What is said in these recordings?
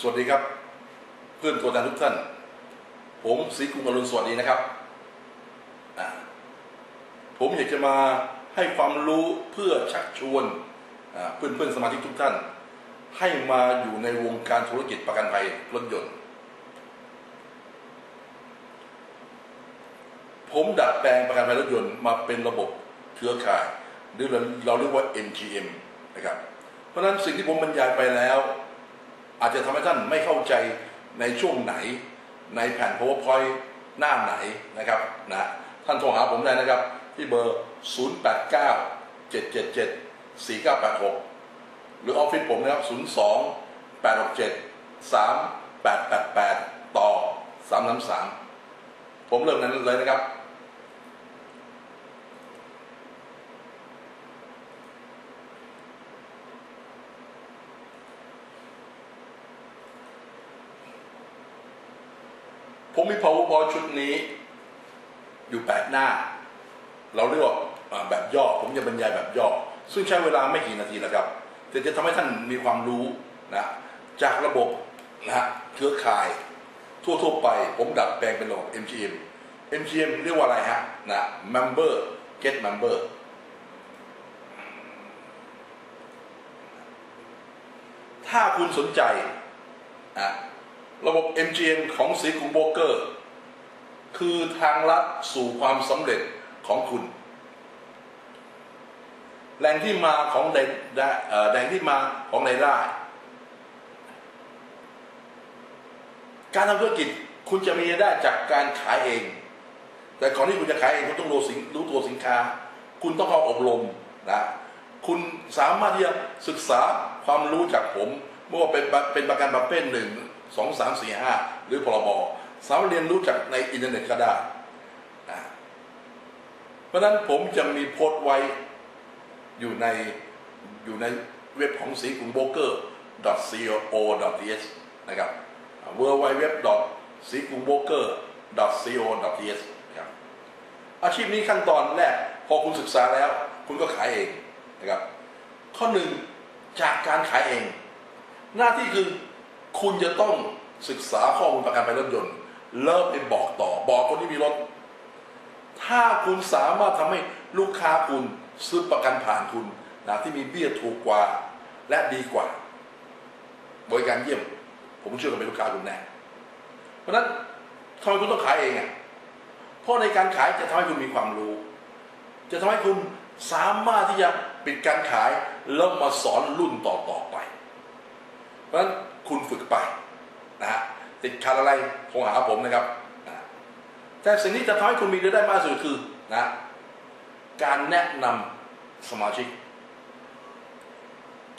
สวัสดีครับ เพื่อนตัวแทนทุกท่าน ผมศรีกรุงอรุณสวัสดีนะครับ ผมอยากจะมาให้ความรู้เพื่อชักชวนเพื่อนเพื่อนสมาชิกทุกท่าน ให้มาอยู่ในวงการธุรกิจประกันภัยรถยนต์ ผมดัดแปลงประกันภัยรถยนต์มาเป็นระบบเครือข่ายหรือเราเรียกว่า MGM นะครับ เพราะนั้นสิ่งที่ผมบรรยายไปแล้ว อาจจะทำให้ท่านไม่เข้าใจในช่วงไหน ในแผ่น powerpoint หน้าไหนนะครับนะท่านโทรหาผมได้นะครับ ที่เบอร์ 089 777 4986 หรือออฟฟิศผมนะครับ 02 867 3888 ต่อ 333 ผมเริ่มนั้นเลยนะครับ ผมมี powerpoint ชุดนี้ อยู่แปดหน้า เราเรียกว่าแบบย่อ ผมจะบรรยายแบบย่อ ซึ่งใช้เวลาไม่กี่นาทีแล้วครับแต่จะทำให้ท่านมีความรู้นะจากระบบนะฮะเครือข่าย ทั่วๆไป ผมดัดแปลงเป็นระบบ MGM MGM เรียกว่าอะไรฮะนะ Member Get Member ถ้าคุณสนใจอะระบบ MGM ของสีกุงโบรกเกอร์ คือทางลัดสู่ความสำเร็จของคุณ แหล่งที่มาของแหล่งเอ่อแหล่งที่มาของรายได้ การทำธุรกิจคุณจะมีรายได้จากการขายเอง แต่ก่อนที่คุณจะขายเองคุณต้องรู้สินรู้ตัวสินค้า คุณต้องเข้าอบรมนะคุณสามารถที่จะศึกษาความรู้จากผมไม่ว่าเป็นเป็นประกันประเภทหนึ่งสองสามสี่ห้าหรือพรบ สามารถเรียนรู้จากในอินเทอร์เน็ตก็ได้นะเพราะฉะนั้นผมจะมีโพสต์ไว้อยู่ในอยู่ในเว็บของสีกรุงโบเกอร์ co.th นะครับ w w w สีกรุงโบเกอร์ co.th ครับอาชีพนี้ขั้นตอนแรก พอคุณศึกษาแล้ว คุณก็ขายเองนะครับข้อหนึ่งจากการขายเอง หน้าที่คือคุณจะต้องศึกษาข้อมูลประกันภัยรถยนต์ เริ่มไปบอกต่อ บอกคนที่มีรถ ถ้าคุณสามารถทำให้ลูกค้าคุณซื้อประกันผ่านคุณนะที่มีเบี้ยถูกกว่าและดีกว่า บริการเยี่ยม ผมเชื่อกันเป็นลูกค้าคุณแน่เพราะนั้นทำไมคุณต้องขายเองอะเพราะในการขายจะทำให้คุณมีความรู้ จะทำให้คุณสามารถที่จะปิดการขายแล้วมาสอนรุ่นต่อต่อไป เพราะฉะนั้นคุณฝึกไป ติดขัดอะไรโทรหาผมนะครับแต่สิ่งที่จะทำให้คุณมีรายได้มากสุดคือนะการแนะนำสมาชิก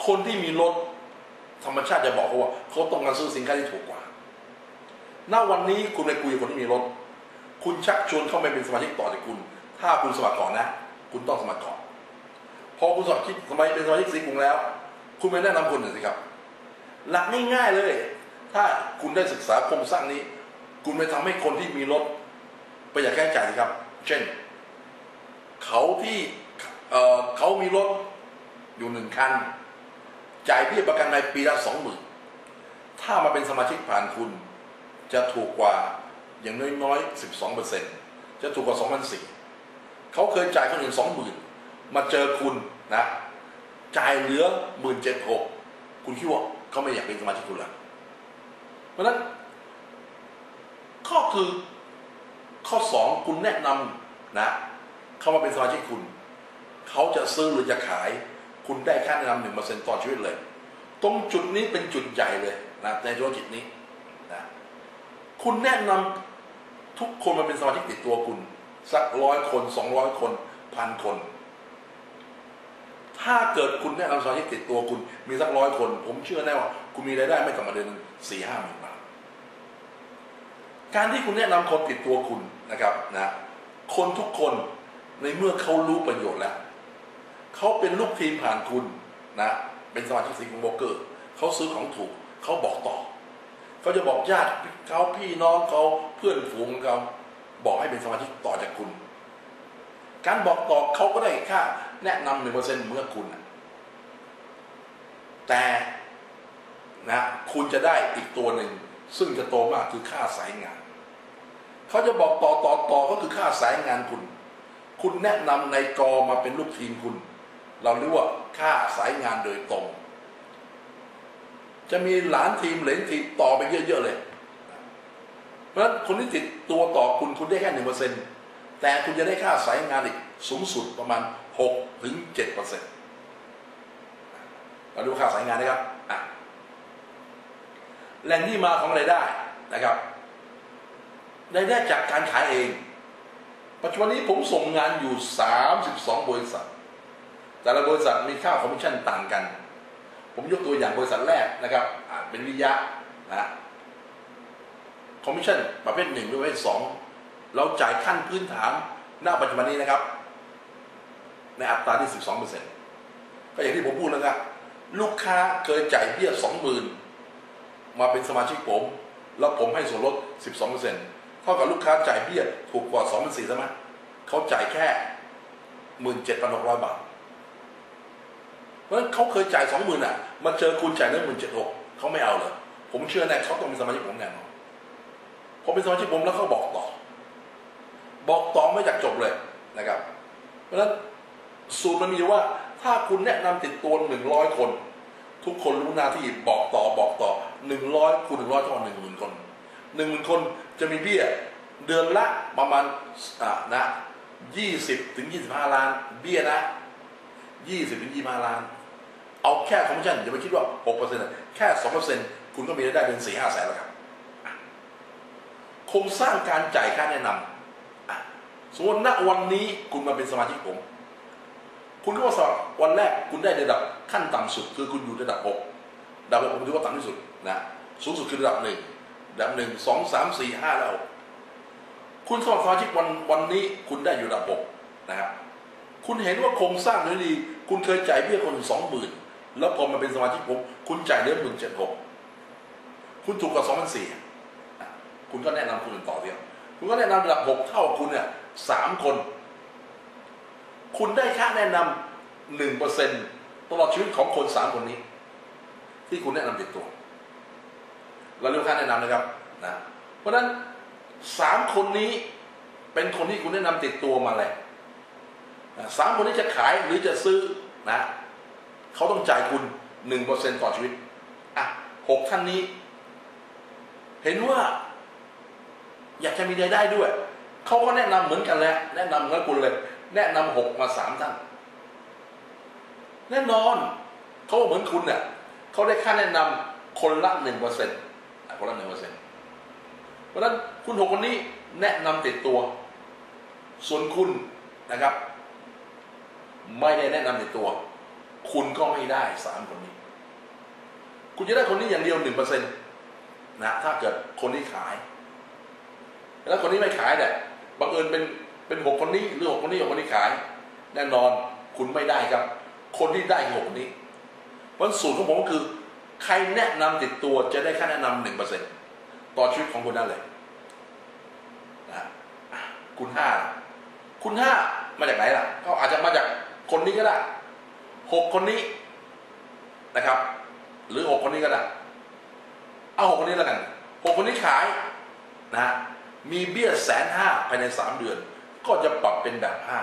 คนที่มีรถธรรมชาติจะบอกเขาว่าเขาต้องการซื้อสินค้าที่ถูกกว่า ณ วันนี้คุณไปคุยกับคนที่มีรถ คุณชักชวนเข้าไปเป็นสมาชิกต่อจากคุณ ถ้าคุณสมัครก่อนนะ คุณต้องสมัครก่อน พอคุณสมัครที่สมัยเป็นสมาชิกสีกรุงแล้ว คุณไปแนะนำคนหนึ่งสิครับ หลักง่ายๆเลย ถ้าคุณได้ศึกษาโครงสร้างนี้ คุณไปทำให้คนที่มีรถประหยัดค่าใช้จ่ายครับ เช่น เขาที่เอ่อเขามีรถอยู่หนึ่งคัน จ่ายเบี้ยประกันภัยปีละสองหมื่นถ้ามาเป็นสมาชิกผ่านคุณ จะถูกกว่าอย่างน้อยๆสิบสองเปอร์เซ็นต์จะถูกกว่าสองพันสี่เขาเคยจ่ายคนอื่นสองหมื่นมาเจอคุณนะ จ่ายเหลือหมื่นเจ็ดหกคุณคิดว่าเขาไม่อยากเป็นสมาชิกคุณละเพ ราะนั้นข้อคือข้อสองคุณแนะนำนะเขามาเป็นสมาชิกคุณ เขาจะซื้อหรือจะขาย คุณได้ค่าแนะนำหนึ่งเปอร์เซ็นต์ต่อชีวิตเลย ตรงจุดนี้เป็นจุดใหญ่เลยนะในธุรกิจนี้นะคุณแนะนำทุกคนมาเป็นสมาชิกติดตัวคุณ สักร้อยคนสองร้อยคนพันคน ถ้าเกิดคุณแนะนำสมาชิกติดตัวคุณมีสักร้อยคน ผมเชื่อแน่ว่า คุณมีรายได้ไม่ต่ำกว่าเดือนหนึ่งสี่ห้าหมื่นบาท การที่คุณแนะนำคนติดตัวคุณนะครับนะคนทุกคนในเมื่อเขารู้ประโยชน์แล้วเขาเป็นลูกทีมผ่านคุณนะเป็นสมาชิกสิงคโปร์เกอร์เขาซื้อของถูกเขาบอกต่อเขาจะบอกญาติเขาพี่น้องเขาเพื่อนฝูงเขาบอกให้เป็นสมาชิกต่อจากคุณ การบอกต่อเขาก็ได้ค่าแนะนำหนึ่งเปอร์เซ็นต์เมื่อคุณแต่นะคุณจะได้อีกตัวหนึ่งซึ่งจะโตมากคือค่าสายงาน เขาจะบอกต่อต่อต่อก็คือค่าสายงานคุณ คุณแนะนำในกอมาเป็นลูกทีมคุณ เราเรียกว่าค่าสายงานโดยตรง จะมีหลานทีมเหลนทีมต่อไปเยอะๆเลย เพราะฉะนั้นคนที่ติดตัวต่อคุณคุณได้แค่หนึ่งเปอร์เซ็นต์แต่คุณจะได้ค่าสายงานอีกสูงสุดประมาณหกถึงเจ็ดเปอร์เซ็นต์เราดูค่าสายงานนะครับแหล่งที่มาของรายได้นะครับ รายได้จากการขายเอง ปัจจุบันนี้ผมส่งงานอยู่ 32 บริษัท แต่ละบริษัทมีค่าคอมมิชชั่นต่างกัน ผมยกตัวอย่างบริษัทแรกนะครับเป็นวิยะนะคอมมิชชั่นประเภทหนึ่งหรือประเภทสองเราจ่ายขั้นพื้นฐานณปัจจุบันนี้นะครับ ในอัตราที่ 12เปอร์เซ็นต์ก็อย่างที่ผมพูดนะครับลูกค้าเคยจ่ายเบี้ย20,000มาเป็นสมาชิกผม แล้วผมให้ส่วนลด 12เปอร์เซ็นต์ เท่ากับลูกค้าจ่ายเบี้ยถูกกว่า2 4 0 0 0ใช่ไหมเขาจ่ายแค่17,600บาท เพราะฉะนั้นเขาเคยจ่าย20,000อะ มาเจอคุณจ่ายเงิน17,600เขาไม่เอาเลยผมเชื่อแน่เขาต้องเป็นสมาชิกผมแน่นอนพอเป็นสมาชิกผมแล้วเขาบอกต่อ บอกต่อไม่จากจบเลยนะครับ เพราะฉะนั้นสูตรมันมีว่าถ้าคุณแนะนำติดตัวหนึ่งร้อยคน ทุกคนรู้หน้าที่บอกต่อบอกต่อหนึ่งร้อยคูณหนึ่งร้อยเท่ากับหนึ่งหมื่นคน หนึ่งหมื่นคนจะมีเบี้ยเดือนละประมาณนะยี่สิบถึงยี่สิบห้าล้าน เบี้ยนะยี่สิบถึงยี่ห้าล้าน เอาแค่คอมมิชชั่นอย่าไปคิดว่าหกเปอร์เซ็นต์แค่สองเปอร์เซ็นต์คุณก็มีรายได้เป็นสี่ห้าแสนแล้วครับโครงสร้างการจ่ายค่าแนะนำสมมติณวันนี้คุณมาเป็นสมาชิกผม คุณก็มาสอบวันแรกคุณได้ระดับขั้นต่ำสุด คือคุณอยู่ระดับหกระดับหกผมถือว่าต่ำที่สุดนะสูงสุดคือระดับหนึ่ง ดับหนึ่งสองสามสี่ห้าแล้ว คุณสอบสมาชิกวันวันนี้คุณได้อยู่ดับหกนะครับคุณเห็นว่าโครงสร้างนี้ดี คุณเคยจ่ายเบี้ยคนสองหมื่นแล้วพอมาเป็นสมาชิกผมคุณจ่ายเดือนหนึ่งเจ็ดหกคุณถูกกว่าสองพันสี่คุณก็แนะนำคนอื่นต่อเดียวคุณก็แนะนำระดับหกเท่าคุณเนี่ยสามคน คุณได้ค่าแนะนำหนึ่งเปอร์เซ็นตลอดชีวิตของคนสามคนนี้ ที่คุณแนะนำติดตัว เราเรียกค่าแนะนำนะครับนะเพราะฉะนั้นสามคนนี้เป็นคนที่คุณแนะนำติดตัวมาเลยสามคนนี้จะขายหรือจะซื้อนะเขาต้องจ่ายคุณหนึ่งเปอร์เซ็นต่อชีวิตอะหกท่านนี้ เห็นว่า อยากจะมีรายได้ด้วย เขาก็แนะนำเหมือนกันแหละแนะนำเหมือนคุณเลย แนะนำหกมาสามท่านแน่นอน เขาเหมือนคุณเนี่ยเขาได้ค่าแนะนำคนละหนึ่งเปอร์เซ็นต์ คนละหนึ่งเปอร์เซ็นต์เพราะฉะนั้นคุณหกคนนี้แนะนำติดตัว ส่วนคุณนะครับ ไม่ได้แนะนำติดตัว คุณก็ไม่ได้สามคนนี้ คุณจะได้คนนี้อย่างเดียวหนึ่งเปอร์เซ็นต์นะถ้าเกิดคนที่ขาย แล้วคนนี้ไม่ขายเนี่ยบังเอิญเป็นเป็นหกคนนี้หรือหกคนนี้หกคนนี้ขาย แน่นอนคุณไม่ได้ครับ คนที่ได้หกคนนี้วันสูตรของผมก็คือ ใครแนะนำติดตัวจะได้ค่าแนะนำหนึ่งเปอร์เซ็นต์ต่อชีวิตของคุณนั่นเลยนะคุณห้าคุณห้ามาจากไหนล่ะเขาอาจจะมาจากคนนี้ก็ได้หกคนนี้นะครับ หรือหกคนนี้ก็ได้เอาหกคนนี้แล้วกันหกคนนี้ขายนะมีเบี้ยแสนห้าภายในสามเดือน ก็จะปรับเป็นแบบห้า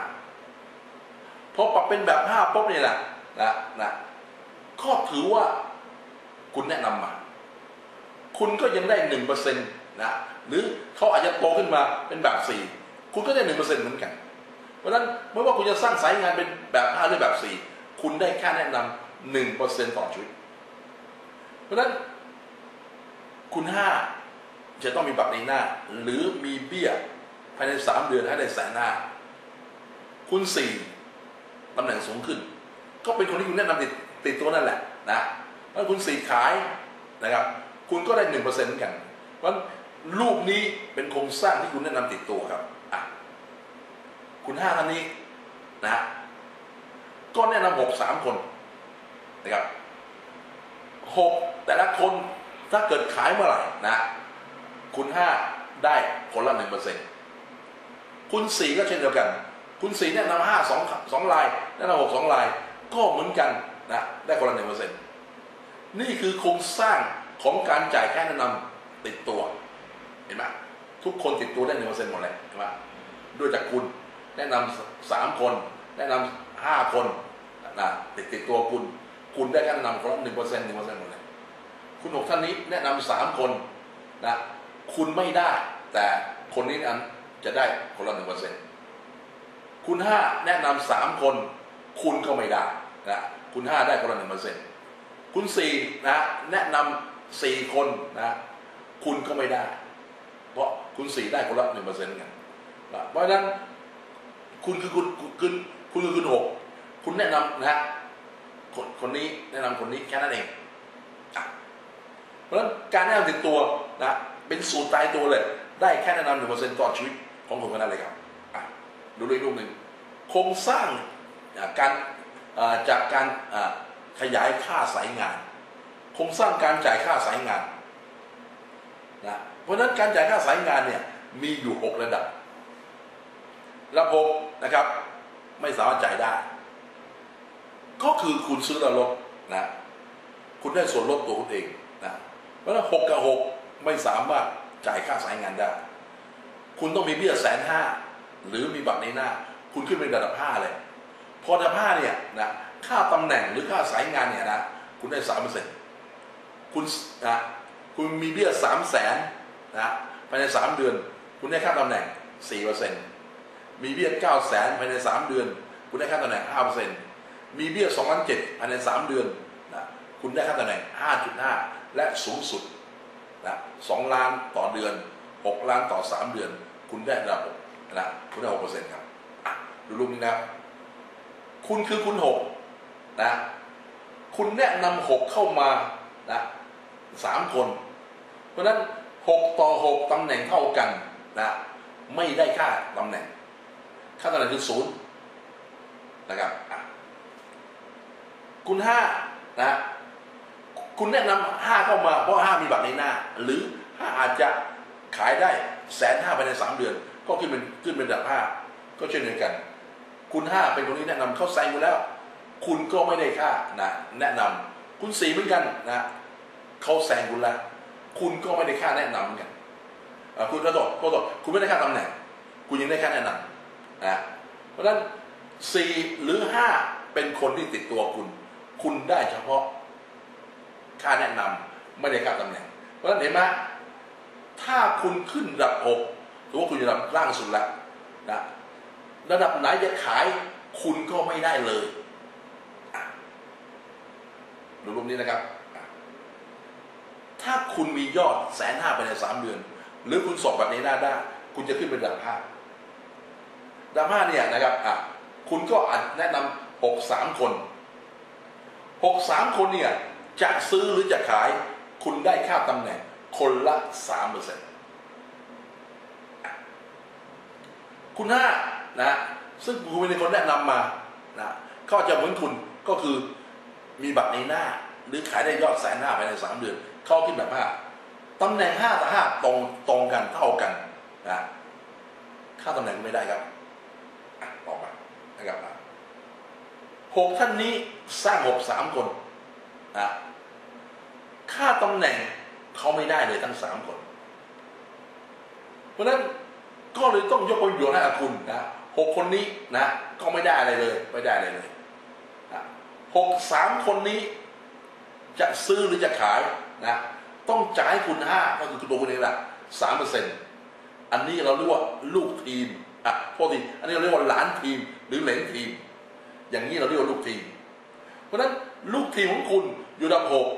พอปรับเป็นแบบห้าปุ๊บนี่แหละนะนะก็ถือว่า คุณแนะนำมา คุณก็ยังได้หนึ่งเปอร์เซ็นต์นะหรือเขาอาจจะโตขึ้นมาเป็นแบบสี่คุณก็ได้หนึ่งเปอร์เซ็นต์เหมือนกัน เพราะฉะนั้นไม่ว่าคุณจะสร้างสายงานเป็นแบบห้าหรือแบบสี่คุณได้แค่แนะนำหนึ่งเปอร์เซ็นต์ต่อชีวิต เพราะฉะนั้นคุณห้าจะต้องมีบัตรในหน้า หรือมีเบี้ยภายในสามเดือนให้ได้แสนห้าคุณสี่ตำแหน่งสูงขึ้น ก็เป็นคนที่คุณแนะนำติดติดตัวนั่นแหละนะ ถ้าคุณสี่ขายนะครับ คุณก็ได้หนึ่งเปอร์เซ็นต์เหมือนกัน เพราะรูปนี้เป็นโครงสร้างที่คุณแนะนำติดตัวครับอะคุณห้าท่านนี้นะ ก็แนะนำหกสามคนนะครับหกแต่ละคนถ้าเกิดขายเมื่อไหร่นะ คุณห้าได้คนละหนึ่งเปอร์เซ็นต์คุณสี่ก็เช่นเดียวกัน คุณสี่แนะนำห้าสองสองลายแนะนำหกสองลาย ก็เหมือนกันนะได้คนละหนึ่งเปอร์เซ็นต์ นี่คือโครงสร้างของการจ่ายค่าแนะนำติดตัว เห็นไหมทุกคนติดตัวได้หนึ่งเปอร์เซ็นต์หมดเลยเห็นไหมด้วยจากคุณแนะนำสามคน แนะนำห้าคนนะติดติดตัวคุณ คุณได้ค่าแนะนำคนละหนึ่งเปอร์เซ็นต์หนึ่งเปอร์เซ็นต์หมดเลยคุณหกท่านนี้แนะนำสามคนนะคุณไม่ได้ แต่คนนี้นั้นจะได้คนละหนึ่งเปอร์เซ็นต์คุณห้าแนะนำสามคน คุณก็ไม่ได้นะคุณห้าได้คนละหนึ่งเปอร์เซ็นต์ คุณสี่นะแนะนำสี่คนนะคุณก็ไม่ได้ เพราะคุณสี่ได้คนละหนึ่งเปอร์เซ็นต์กันเพราะฉะนั้นคุณคือคุณคุณคุณคือคุณหกคุณแนะนำนะคนคนนี้แนะนำคนนี้แค่นั้นเองเพราะฉะนั้นการแนะนำติดตัวนะเป็นสูตรตายตัวเลย ได้แค่แนะนำหนึ่งเปอร์เซ็นต์ต่อชีวิตของคนคนนั้นเลยครับดูด้วยรูปหนึ่งโครงสร้างการจากการ ขยายค่าสายงานโครงสร้างการจ่ายค่าสายงานนะเพราะฉะนั้นการจ่ายค่าสายงานเนี่ยมีอยู่หกระดับ ระดับหกนะครับไม่สามารถจ่ายได้ ก็คือคุณซื้อแล้วลดนะคุณได้ส่วนลดตัวคุณเองนะเพราะฉะนั้นหกกับหกไม่สามารถจ่ายค่าสายงานได้ คุณต้องมีเบี้ยแสนห้าหรือมีบัตรในหน้า คุณขึ้นเป็นระดับห้าเลย พอระดับห้าเนี่ยนะ ค่าตำแหน่งหรือค่าสายงานเนี่ยนะคุณได้สามเปอร์เซ็นต์คุณนะคุณมีเบี้ยสามแสนนะภายในสามเดือน คุณได้ค่าตำแหน่งสี่เปอร์เซ็นต์มีเบี้ยเก้าแสนภายในสามเดือน คุณได้ค่าตำแหน่งห้าเปอร์เซ็นต์มีเบี้ยสองล้านเจ็ดภายในสามเดือนนะคุณได้ค่าตำแหน่งห้าจุดห้าและสูงสุดนะสองล้านต่อเดือนหกล้านต่อสามเดือน คุณได้ระดับหกนะคุณได้หกเปอร์เซ็นต์ครับดูรูปนี้นะ คุณคือคุณหก นะคุณแนะนำหกเข้ามานะสามคน เพราะนั้นหกต่อหกตำแหน่งเท่ากันนะไม่ได้ค่าตำแหน่ง ค่าตำแหน่งคือศูนย์นะครับคุณห้านะคุณแนะนำห้าเข้ามาเพราะห้ามีบัตรในหน้า หรือห้าอาจจะขายได้แสนห้าภายในสามเดือน ก็ขึ้นเป็นขึ้นเป็นดับห้าก็เช่นเดียวกัน คุณห้าเป็นคนที่แนะนำเข้าแซงอยู่แล้ว คุณก็ไม่ได้ค่านะแนะนำคุณสี่เหมือนกันนะเขาแซงคุณแล้วคุณก็ไม่ได้ค่าแนะนำเหมือนกันคุณก็ตกก็ตกคุณไม่ได้ค่าตำแหน่ง คุณยังได้ค่าแนะนำนะเพราะฉะนั้นสี่หรือห้าเป็นคนที่ติดตัวคุณ คุณได้เฉพาะค่าแนะนำไม่ได้ค่าตำแหน่ง เพราะฉะนั้นเห็นไหมถ้าคุณขึ้นระดับหกถือว่าคุณอยู่ระดับล่างสุดแล้วนะระดับไหนจะขายคุณก็ไม่ได้เลย ดูรูปนี้นะครับ ถ้าคุณมียอดแสนห้าภายในสามเดือน หรือคุณสอบแบบนี้หน้าได้คุณจะขึ้นเป็นระดับห้าระดับห้าเนี่ยนะครับอะคุณก็อาจแนะนำหกสามคนหกสามคนเนี่ยจะซื้อหรือจะขาย คุณได้ค่าตำแหน่งคนละสามเปอร์เซ็นต์คุณห้านะซึ่งคุณเป็นคนแนะนำมานะก็จะเหมือนคุณก็คือ มีบัตรในหน้า หรือขายได้ยอดแสนห้าภายในสามเดือนเขาขึ้นแบบห้าตำแหน่งห้าต่อห้าตรงตรงกันเท่ากันนะค่าตำแหน่งไม่ได้ครับอะต่อมานะครับหกท่านนี้สร้างหกสามคนนะค่าตำแหน่งเขาไม่ได้เลยทั้งสามคน เพราะฉะนั้นก็เลยต้องยกประโยชน์ให้กับคุณนะหกคนนี้นะ ก็ไม่ได้อะไรเลย ไม่ได้อะไรเลย หกสามคนนี้ จะซื้อหรือจะขายนะต้องจ่ายคุณห้าก็คือตัวคุณเองแหละสามเปอร์เซ็นต์อันนี้เราเรียกว่าลูกทีมอะพอดีอันนี้เราเรียกว่าหลานทีมหรือเหลนทีม อย่างนี้เราเรียกว่าลูกทีม เพราะฉะนั้นลูกทีมของคุณอยู่ดับหก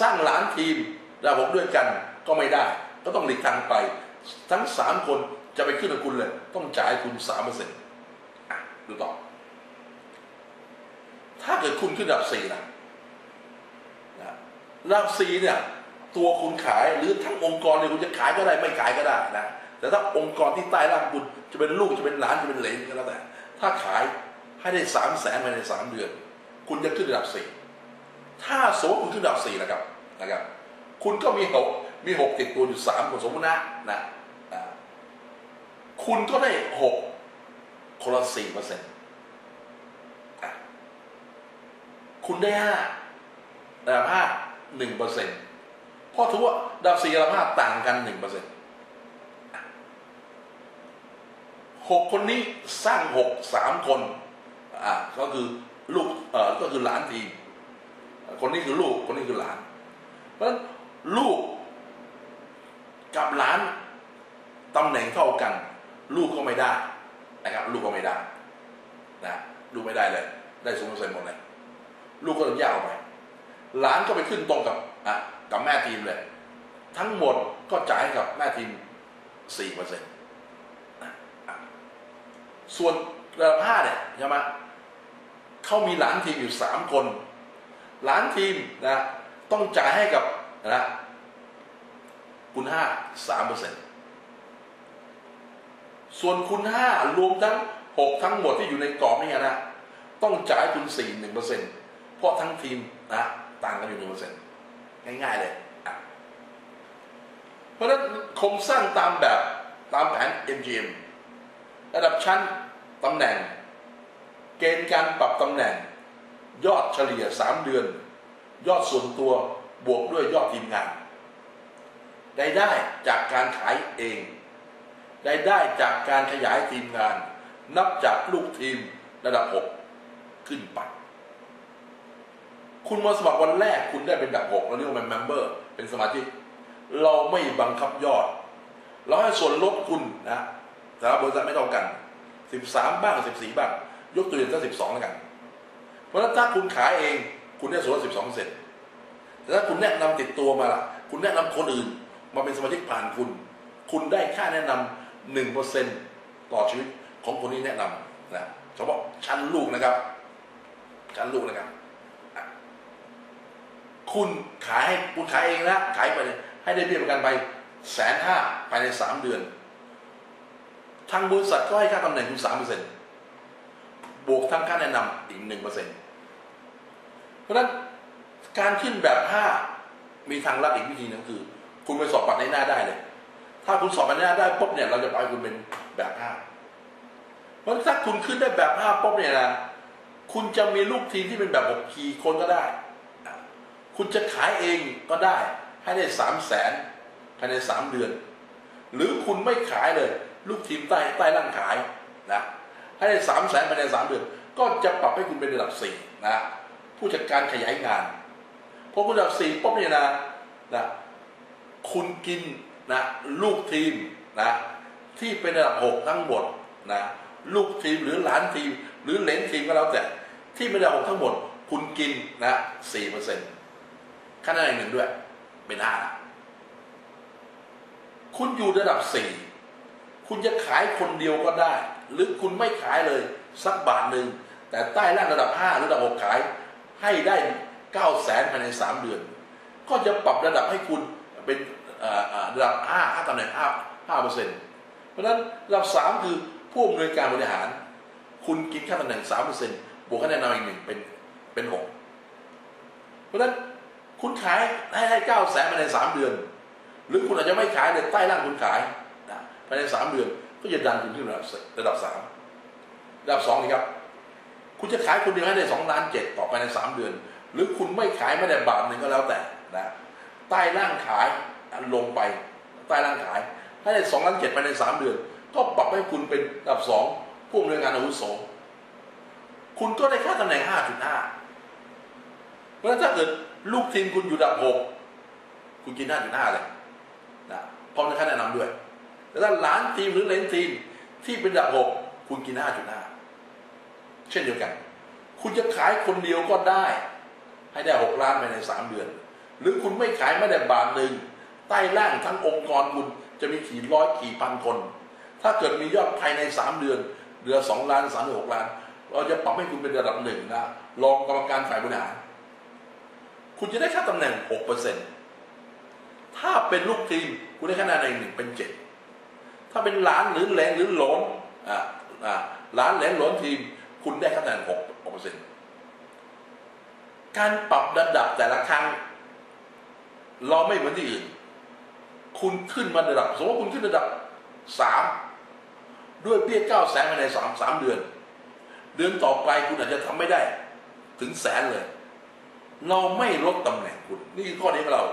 สร้างหลานทีมระดับหกด้วยกันก็ไม่ได้ ก็ต้องหลีกทางไป ทั้งสามคนจะไปขึ้นกับคุณเลย ต้องจ่ายคุณสามเปอร์เซ็นต์ดูต่อ ถ้าเกิดคุณขึ้นดับสี่นะนะดับสี่เนี่ย ตัวคุณขายหรือทั้งองค์กรเนี่ยคุณจะขายก็ได้ไม่ขายก็ได้นะแต่ถ้าองค์กรที่ใต้ร่างคุณจะเป็นลูกจะเป็นหลานจะเป็นเหลนก็แล้วแต่ ถ้าขายให้ได้สามแสนภายในสามเดือน คุณจะขึ้นดับสี่ถ้าสมมติคุณขึ้นดับสี่นะครับนะครับ คุณก็มีหกมีหกติดตัวอยู่สามคนสมมตินะนะอ่าคุณก็ได้หกคนละสี่เปอร์เซ็นต์ คุณได้ห้าดับห้าหนึ่งเปอร์เซ็นต์เพราะถือว่าดับสี่ระดับห้าต่างกันหนึ่งเปอร์เซ็นต์หกคนนี้สร้างหกสามคนอ่าก็คือลูกเอ่อก็คือหลานทีมคนนี้คือลูกคนนี้คือหลาน เพราะฉะนั้นลูกกับหลานตำแหน่งเท่ากัน ลูกก็ไม่ได้นะครับ ลูกก็ไม่ได้นะลูกไม่ได้เลย ได้สูงเปอร์เซ็นต์หมดเลย ลูกก็ต้องยกออกไป หลานก็ไปขึ้นตรงกับอะกับแม่ทีมเลย ทั้งหมดก็จ่ายให้กับแม่ทีมสี่เปอร์เซ็นต์ส่วนระดับห้าเนี่ยใช่ไหมเขามีหลานทีมอยู่สามคนหลานทีมนะต้องจ่ายให้กับนะคุณห้าสามเปอร์เซ็นต์ส่วนคุณห้ารวมทั้งหกทั้งหมดที่อยู่ในกรอบนี่นะต้องจ่ายคุณสี่หนึ่งเปอร์เซ็นต์ ราะทั้งทีมนะต่างกันอยู่หนึ่งเปอร์เซ็นต์ง่ายๆเลยเพราะฉะนั้นโครงสร้างตามแบบตามแผน MGM ระดับชั้นตำแหน่ง เกณฑ์การปรับตำแหน่ง ยอดเฉลี่ย 3 เดือน ยอดส่วนตัวบวกด้วยยอดทีมงานได้ได้จากการขายเองได้ได้จากการขยายทีมงาน นับจากลูกทีมระดับ 6 ขึ้นไป คุณมาสมัครวันแรกคุณได้เป็นดับ6เราเรียกว่าเป็นเมมเบอร์เป็นสมาชิกเราไม่บังคับยอด เราให้ส่วนลดคุณนะแต่ละบริษัทไม่เท่ากัน 13 บ้าง 14 บ้าง ยกตัวอย่างสัก12 แล้วกัน เพราะฉะนั้นถ้าคุณขายเองคุณได้ส่วนลด12เซนแต่ถ้าคุณแนะนำติดตัวมาล่ะ คุณแนะนำคนอื่น มาเป็นสมาชิกผ่านคุณ คุณได้ค่าแนะนำหนึ่งเปอร์เซ็นต่อชีวิตของคนที่แนะนำนะเฉพาะชั้นลูกนะครับ ชั้นลูกนะครับ คุณขายให้คุณขายเองนะขายไปเลยให้ได้เบี้ยประกันไปแสนห้าภายในสามเดือน ทางบริษัทก็ให้ค่าตำแหน่งคุณสามเปอร์เซ็นต์บวกทั้งค่าแนะนำอีกหนึ่งเปอร์เซ็นต์เพราะนั้นการขึ้นแบบห้ามีทางลัดอีกวิธีหนึงคือ คุณไปสอบปัดในหน้าได้เลย ถ้าคุณสอบปัดในหน้าได้ปุ๊บเนี่ยเราจะปล่อยคุณเป็นแบบห้าเพราะถ้าคุณขึ้นได้แบบห้าปุ๊บเนี่ยนะคุณจะมีลูกทีมที่เป็นแบบหกคีคนก็ได้ คุณจะขายเองก็ได้ ให้ได้สามแสนภายในสามเดือน หรือคุณไม่ขายเลย ลูกทีมใต้ใต้ร่างขายนะให้ได้สามแสนภายในสามเดือน ก็จะปรับให้คุณเป็นระดับสี่นะผู้จัดการขยายงานพอคุณระดับสี่ปุ๊บเนี่ยนะนะคุณกินนะลูกทีมนะที่เป็นระดับหกทั้งหมดนะลูกทีมหรือหลานทีม หรือเหลนทีมก็แล้วแต่ ที่เป็นระดับหกทั้งหมด คุณกินนะสี่เปอร์เซ็นต์ ค่าแนนหนึ่งด้วย เป็นห้าคุณอยู่ระดับสี่คุณจะขายคนเดียวก็ได้ หรือคุณไม่ขายเลยสักบาทหนึ่ง แต่ใต้ล่างระดับห้าหรือระดับหกขาย ให้ได้เก้าแสนภายในสามเดือน ก็จะปรับระดับให้คุณเป็นระดับห้าห้าตำแหน่งห้าห้าเปอร์เซ็นต์เพราะฉะนั้นระดับสามคือผู้อำนวยการบริหาร คุณกินค่าตำแหน่งสามเปอร์เซ็นต์บวกคะแนนนำอีกหนึ่งเป็นเป็นหกเพราะฉะนั้น คุณขายให้ให้เก้าแสนภายในสามเดือน หรือคุณอาจจะไม่ขายเลยใต้ล่างคุณขายนะภายในสามเดือนก็จะดันคุณขึ้นระดับระดับสามระดับสองนี่ครับ คุณจะขายคนเดียวให้ได้สองล้านเจ็ดต่อไปในสามเดือน หรือคุณไม่ขายไม่ได้บาทหนึ่งก็แล้วแต่นะใต้ล่างขายลงไปใต้ล่างขายให้ได้สองล้านเจ็ดภายในสามเดือน ก็ปรับให้คุณเป็นระดับสองผู้อำนวยการอาวุโสคุณก็ได้ค่าตำแหน่งห้าจุดห้าเพราะถ้าเกิด ลูกทีมคุณอยู่ดับหกคุณกินหน้าจุดห้าเลยนะพร้อมในค่าแนะนำด้วยแต่ถ้าหลานทีมหรือเลนทีมที่เป็นดับหกคุณกินหน้าจุดหน้า เช่นเดียวกัน คุณจะขายคนเดียวก็ได้ ให้ได้หกล้านภายในสามเดือน หรือคุณไม่ขายไม่ได้บาทหนึ่งใต้ล่างทั้งองค์กรคุณจะมีกี่ร้อยกี่พันคน ถ้าเกิดมียอดภายในสามเดือนเหลือสองล้านสามหกล้าน เราจะปรับให้คุณเป็นระดับหนึ่งนะรองกรรมการฝ่ายบริหาร คุณจะได้ค่าตำแหน่งหกเปอร์เซ็นถ้าเป็นลูกทีม คุณได้คะแนนในหนึ่งเป็นเจ็ดถ้าเป็นหลานหรือแหลงหรือหลนอ่าอ่าหลานแหลงหลนทีม คุณได้คะแนนหกเปอร์เซ็นการปรับระดับแต่ละครั้ง เราไม่เหมือนที่อื่น คุณขึ้นมาระดับ สมมติว่าคุณขึ้นระดับสามด้วยเบี้ยเก้าแสนภายในสามสามเดือน เดือนต่อไปคุณอาจจะทำไม่ได้ ถึงแสนเลย เราไม่ลดตำแหน่งคุณ นี่คือข้อนี้ของเรา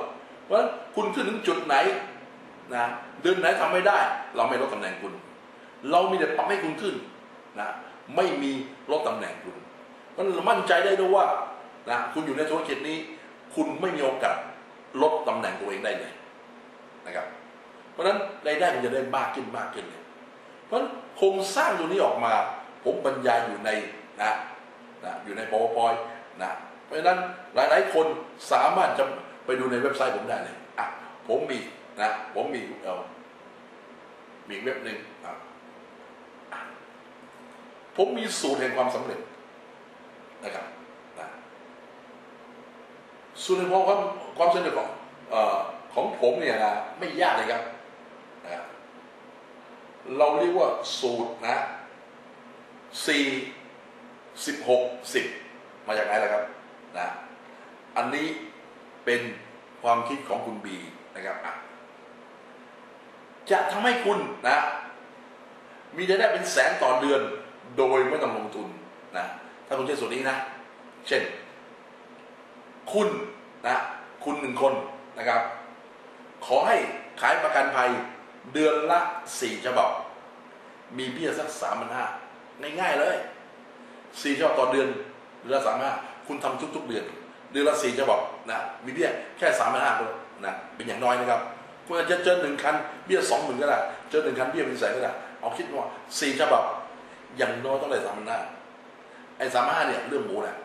เพราะฉะนั้นคุณขึ้นถึงจุดไหนนะเดือนไหนทำไม่ได้ เราไม่ลดตำแหน่งคุณ เรามีแต่ปรับให้คุณขึ้นนะไม่มีลดตำแหน่งคุณเพราะฉะนั้นมั่นใจได้ด้วยว่านะคุณอยู่ในธุรกิจนี้ คุณไม่มีโอกาสลดตำแหน่งตัวเองได้เลยนะครับ เพราะฉะนั้นรายได้มันจะได้มากขึ้นมากขึ้นเลยเพราะโครงสร้างตัวนี้ออกมา ผมบรรยายอยู่ในนะนะอยู่ใน powerpoint นะ ราะฉะนั้นหลายๆ คนสามารถจะไปดูในเว็บไซต์ผมได้เลยอะผมมีนะผมมีเออมีเว็บหนึ่งอะผมมีสูตรแห่งความสำเร็จนะครับนะสูตรแห่งความความสำเร็จของอของผมเนี่ยนะไม่ยากเลยครับนะเราเรียกว่าสูตรนะสี่สิบหกสิบมาจากไหนล่ะครับ นะอันนี้เป็นความคิดของคุณบีนะครับะจะทำให้คุณนะมีรายได้เป็นแสนต่อเดือนโดยไม่ต้องลงทุนนะถ้าคุณใช้สูตรนี้นะ เช่น คุณนะคุณหนึ่งคนนะครับ ขอให้ขายประกันภัยเดือนละสี่ฉบับมีเบี้ยสักสามพันห้าง่ายๆเลยสี่ฉบับต่อเดือนเดือนละสามห้า คุณทำทุก ๆ เดือน เดือนละสี่ฉบับนะมีเบี้ยแค่สามพันห้านะเป็นอย่างน้อยนะครับคุณอาจจะเจอหนึ่งคันเบี้ยสองหมื่นก็ได้เจอหนึ่งคันเบี้ยเป็นแสนก็ได้เอาคิดว่าสี่ฉบับอย่างน้อยต้องได้สามพันห้าไอ้สามห้าเนี่ยเรื่องหมูแหละ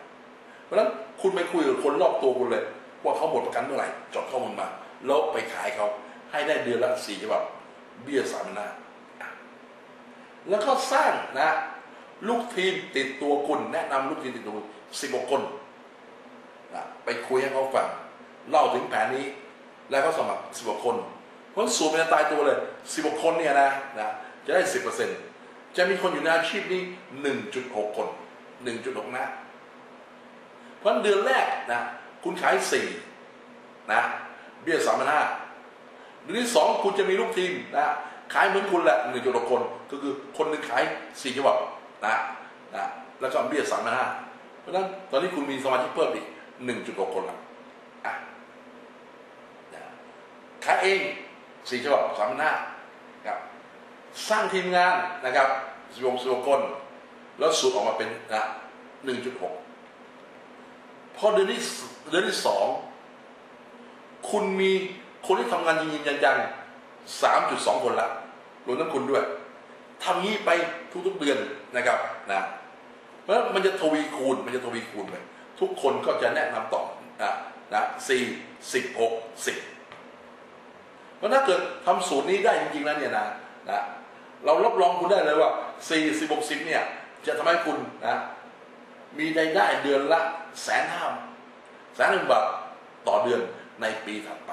เพราะฉะนั้นคุณไปคุยกับคนรอบตัวคุณเลย ว่าเขาหมดประกันเมื่อไหร่จดข้อมูลมาแล้วไปขายเขาให้ได้เดือนละสี่ฉบับเบี้ยสามพันห้าแล้วก็สร้างนะ ลูกทีมติดตัวคุณแนะนำลูกทีมติดตัวคุณสิบกคน นะไปคุยให้เขาฟังเล่าถึงแผนนี้ แล้วก็สมัครสิบกคน เพราะสูตรมันตายตัวเลยสิบกคนเนี่ยนะนะจะได้สิบเปอร์เซ็นต์จะมีคนอยู่ในอาชีพนี้หนึ่งจุดหกคนหนึ่งจุดหกนะ เพราะเดือนแรกนะคุณขายสี่นะเบี้ยสามพันห้าเดือนที่สองคุณจะมีลูกทีมนะขายเหมือนคุณแหละหนึ่งจุดหกคนก็คือคนหนึ่งขายสี่ฉบับนะนะแล้วก็เบี้ยสามพันห้าเพราะฉะนั้นตอนนี้คุณมีสมาชิกเพิ่มอีก หนึ่งจุดหกคนละอะขายเองสี่ฉบับสามพันห้าครับสร้างทีมงานนะครับสิบหกสิบหกคน แล้วสูตรออกมาเป็นนะหนึ่งจุดหกพอเดือนที่เดือนที่สองคุณมีคนที่ทำงานจริงๆจังๆสามจุดสองคนละรวมทั้งคุณด้วยทำงี้ไปทุกๆเดือนนะครับนะเพราะมันจะทวีคูณมันจะทวีคูณไป ทุกคนก็จะแนะนำต่อนะนะสี่สิบหกสิบเพราะถ้าเกิดทำสูตรนี้ได้จริงๆแล้วเนี่ยนะนะเรารับรองคุณได้เลยว่าสี่สิบหกสิบเนี่ย จะทำให้คุณนะมีรายได้เดือนละแสนห้าแสนหนึ่งบาทต่อเดือนในปีถัดไป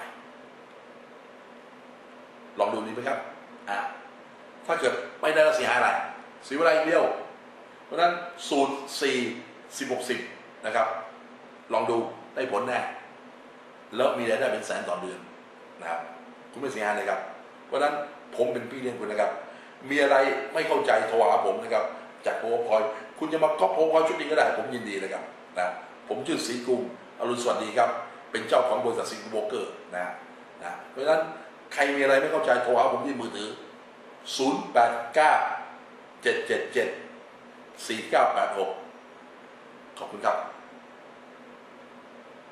ลองดูดีไหมครับอ่าถ้าเกิดไม่ได้เสียหายอะไรเสียเวลาอีกเดียว เพราะฉะนั้นสูตรสี่สิบหกสิบ นะครับ ลองดูได้ผลแน่แล้วมีรายได้เป็นแสนต่อเดือนนะครับคุณไม่เสียหายเลยครับ เพราะฉะนั้นผมเป็นพี่เลี้ยงคุณนะครับ มีอะไรไม่เข้าใจโทรหาผมนะครับ จากโพพอยคุณจะมาก๊อปโพพอยชุดนี้ก็ได้ ผมยินดีเลยครับนะผมชื่อศรีกุมอรุณสวัสดีครับ เป็นเจ้าของบริษัทสิงคโปร์เกอร์นะนะเพราะฉะนั้นใครมีอะไรไม่เข้าใจโทรหาผมที่มือถือ 0 8 9 7 7 7 4 9 8 6 ขอบคุณครับ